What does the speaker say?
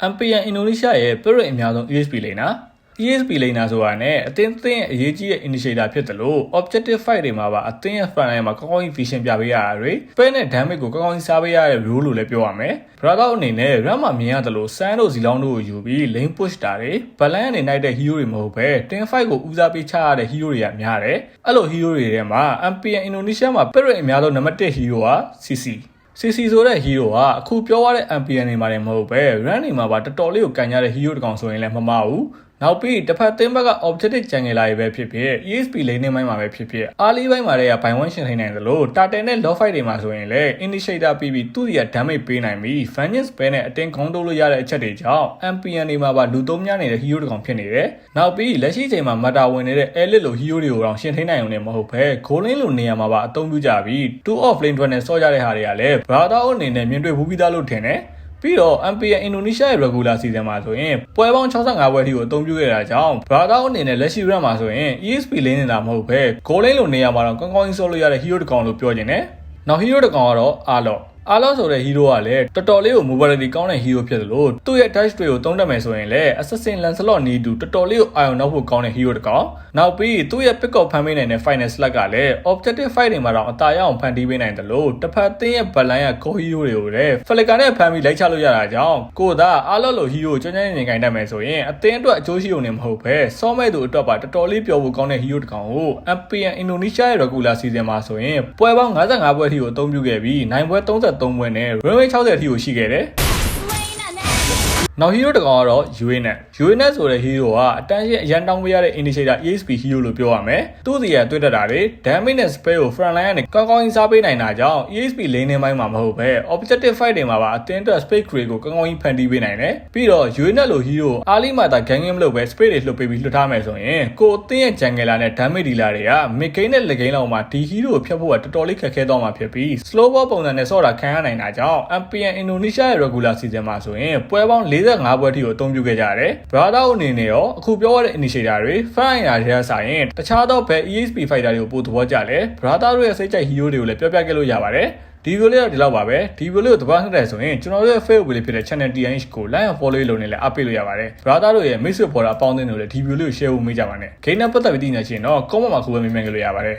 MPN အင်ဒိုနီးရှားရဲ့ Pirate အများဆုံး ESP လိန်နာ ESP လိန်နာဆိုတာနဲ့အသင်းသင်းရဲ့အရေးကြီးတဲ့ initiator ဖြစ်တယ်လို့ objective fight တွေမှာပါအသင်းရဲ့ front line မှာကောင်းကောင်းကြီး vision ပြပေးရတာတွေပဲနဲ့ damage ကိုကောင်းကောင်းကြီးစားပေးရတဲ့ role လို့လည်းပြောရမယ်။ brother အနေနဲ့ run မှာမြင်ရတယ်လို့ Sun တို့ Zilong တို့ကိုယူပြီး lane push တာတွေ balance အနေနိုင်တဲ့ hero တွေမဟုတ်ပဲ team fight ကိုဦးစားပေးချရတဲ့ hero တွေကများတယ်။အဲ့လို hero တွေထဲမှာ MPN Indonesia မှာ Pirate အများဆုံး number 1 hero က CC CC ဆိုတဲ့ hero ကအခုပြောရတဲ့ MPN တွေမှာလည်းမဟုတ်ပဲ run တွေမှာပါတော်တော်လေးကိုကန်ကြတဲ့ hero တစ်ကောင်ဆိုရင်လည်းမမှားဘူး နောက်ပြီးတစ်ဖက်သင်းဘက်က objective ကြံငယ်လာရေးပဲဖြစ်ဖြစ် ESP လိမ့်နေပိုင်းမှာပဲဖြစ်ဖြစ်အားလေးပိုင်းမှာတည်းကဘိုင်ဝမ်ရှင်ထိုင်နိုင်တယ်လို့တာတယ်နဲ့ low fight တွေမှာဆိုရင်လည်း initiator ပြီးပြီးသူ့စီက damage ပေးနိုင်ပြီး vengeance ပဲနဲ့အတင်းခေါင်းတိုးလို့ရတဲ့အချက်တွေကြောင့် MPN တွေမှာပါလူသုံးများနေတဲ့ hero တစ်ကောင်ဖြစ်နေတယ်နောက်ပြီးလက်ရှိချိန်မှာ meta ဝင်နေတဲ့ elite လို hero တွေကိုတော့ရှင်ထိုင်နိုင်ုံနဲ့မဟုတ်ပဲ goal line လိုနေရာမှာပါအသုံးပြုကြပြီး2 off lane တွေနဲ့ဆော့ကြတဲ့ဟာတွေကလည်း brother အနေနဲ့မြင်တွေ့ဘူးပြီးသားလို့ထင်တယ် ပြီးတော့ MPN အင်ဒိုနီးရှားရဲ့ regular season မှာဆိုရင်ပွဲပေါင်း65ပွဲထိကိုအသုံးပြုခဲ့တာကြောင့် brother အနေနဲ့လက်ရှိ run မှာဆိုရင် ESP လင်းနေတာမဟုတ်ပဲ goal line လိုနေရာမှာတော့ကောင်းကောင်းကြီးဆော့လို့ရတဲ့ hero တစ်ကောင်လို့ပြောချင်တယ်။နောက် hero တစ်ကောင်ကတော့အားလော့ အားလောဆိုတဲ့ hero ကလည်းတော်တော်လေးကို mobility ကောင်းတဲ့ hero ဖြစ်သလိုသူ့ရဲ့ dash တွေကိုသုံးတတ်မယ်ဆိုရင်လည်း assassin lancelot နီးတူတော်တော်လေးကိုအာရုံနောက်ဖို့ကောင်းတဲ့ hero တစ်ကောင်နောက်ပြီးသူ့ရဲ့ pick up ဖမ်းပေးနိုင်တဲ့ final slot ကလည်း objective fight တွေမှာတော့အသာရအောင်ဖန်တီးပေးနိုင်တယ်လို့တစ်ဖက်သင်းရဲ့ balance က go hero တွေကိုလည်း flicker နဲ့ဖမ်းပြီးလိုက်ချလို့ရတာကြောင့်ကိုသာအားလော့လို hero ကိုကျွမ်းကျွမ်းနေနေကြတတ်မယ်ဆိုရင်အသင်းအတွက်အကျိုးရှိုံနေမဟုတ်ပဲစောမဲ့သူအတွက်ပါတော်တော်လေးပျော်ဖို့ကောင်းတဲ့ hero တစ်ကောင်ကို MPN Indonesia ရဲ့ regular season မှာဆိုရင်ပွဲပေါင်း55ပွဲထိကိုအသုံးပြုခဲ့ပြီးနိုင်ပွဲ33ပွဲနဲ့ runway 60အထိကိုရှိခဲ့တယ် နောက် hero တကောင်ကတော့ UANet UANet ဆိုတဲ့ hero ကအတန်းရှင်းအရန်တောင်းပေးရတဲ့ initiator ESP hero လို့ပြောရမယ်။သူ့စီကတွေ့တတ်တာတွေ damage နဲ့ spell ကို front line ကနေကောင်းကောင်းကြီးစားပေးနိုင်တာကြောင့် ESP lane ထဲပိုင်းမှာမဟုတ်ပဲ objective fight တွေမှာပါအတင်းအတွက် space create ကိုကောင်းကောင်းကြီးဖန်တီးပေးနိုင်တယ်။ပြီးတော့ UANet လို hero အားလိမှာတာ gang game လို့ပဲ space တွေလှုပ်ပေးပြီးလှုပ်ထားမယ်ဆိုရင်ကိုအသင်းရဲ့ jungle နဲ့ damage dealer တွေက mid game နဲ့ late game လောက်မှာဒီ hero ကိုဖျက်ဖို့ကတော်တော်လေးခက်ခဲသွားမှာဖြစ်ပြီး slow ball ပုံစံနဲ့ဆော့တာခံရနိုင်တာကြောင့် MPN Indonesia ရဲ့ regular season မှာဆိုရင်ပွဲပေါင်း45ပွဲထိကိုအသုံးပြုခဲ့ကြတယ်။ brother အနေနဲ့ရောအခုပြောရတဲ့ initiator တွေ fine ရာတွေကဆိုင်ရင်တခြားသောဘယ် ESP fighter တွေကိုပို့သဘောကျလဲ brother တို့ရဲ့စိတ်ကြိုက် hero တွေကိုလည်းပြောပြခဲ့လို့ရပါတယ်။ဒီဗီဒီယိုလေးတော့ဒီလောက်ပါပဲဒီဗီဒီယိုလေးကိုသဘောကျတဲ့ဆိုရင်ကျွန်တော်တို့ရဲ့ Facebook လေးဖြစ်တဲ့ channel TNH ကို like and follow လုပ်နေလဲအပ်ပေးလို့ရပါတယ် brother တို့ရဲ့ message ပေါ်တာအပေါင်းအသင်းတွေလည်းဒီဗီဒီယိုလေးကို share ဖို့မေးကြပါနဲ့ game နဲ့ပတ်သက်ပြီးသိနေချင်တော့ comment မှာခုပဲမေးမြန်းကြလို့ရပါတယ်